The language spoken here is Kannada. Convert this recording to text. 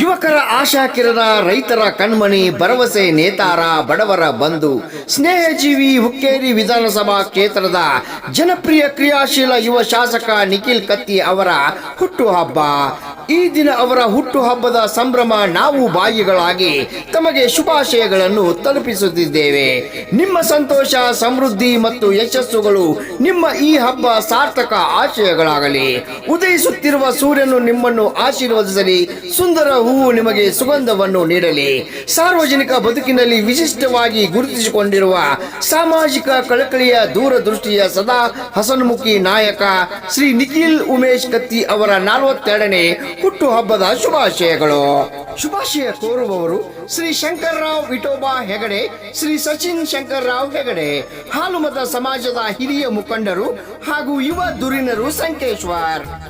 ಯುವಕರ ಆಶಾ ಕಿರಣ, ರೈತರ ಕಣ್ಮಣಿ, ಭರವಸೆ ನೇತಾರ, ಬಡವರ ಬಂಧು, ಸ್ನೇಹಜೀವಿ ಹುಕ್ಕೇರಿ ವಿಧಾನಸಭಾ ಕ್ಷೇತ್ರದ ಜನಪ್ರಿಯ ಕ್ರಿಯಾಶೀಲ ಯುವ ಶಾಸಕ ನಿಖಿಲ್ ಕತ್ತಿ ಅವರ ಹುಟ್ಟುಹಬ್ಬ. ಈ ದಿನ ಅವರ ಹುಟ್ಟುಹಬ್ಬದ ಸಂಭ್ರಮ ನಾವು ಬಾಯಿಗಳಾಗಿ ತಮಗೆ ಶುಭಾಶಯಗಳನ್ನು ತಲುಪಿಸುತ್ತಿದ್ದೇವೆ. ನಿಮ್ಮ ಸಂತೋಷ, ಸಮೃದ್ಧಿ ಮತ್ತು ಯಶಸ್ಸುಗಳು ನಿಮ್ಮ ಈ ಹಬ್ಬ ಸಾರ್ಥಕ ಆಶಯಗಳಾಗಲಿ. ಉದಯಿಸುತ್ತಿರುವ ಸೂರ್ಯನು ನಿಮ್ಮನ್ನು ಆಶೀರ್ವದಿಸಲಿ. ಸುಂದರ ಹೂವು ನಿಮಗೆ ಸುಗಂಧವನ್ನು ನೀಡಲಿ. ಸಾರ್ವಜನಿಕ ಬದುಕಿನಲ್ಲಿ ವಿಶಿಷ್ಟವಾಗಿ ಗುರುತಿಸಿಕೊಂಡಿರುವ ಸಾಮಾಜಿಕ ಕಳಕಳಿಯ ದೂರದೃಷ್ಟಿಯ ಸದಾ ಹಸನ್ಮುಖಿ ನಾಯಕ ಶ್ರೀ ನಿಖಿಲ್ ಉಮೇಶ್ ಕತ್ತಿ ಅವರ ನಲವತ್ತೆರಡನೇ ಹುಟ್ಟುಹಬ್ಬದ ಶುಭಾಶಯಗಳು. ಶುಭಾಶಯ ಕೋರುವವರು ಶ್ರೀ ಶಂಕರ್ರಾವ್ ವಿಠೋಬಾ ಹೆಗಡೆ, ಶ್ರೀ ಸಚಿನ್ ಶಂಕರ್ರಾವ್ ಹೆಗಡೆ ಹಾಲುಮತ ಸಮಾಜದ ಹಿರಿಯ ಮುಖಂಡರು ಹಾಗೂ ಯುವ ದುರಿನರು ಸಂಕೇಶ್ವರ್.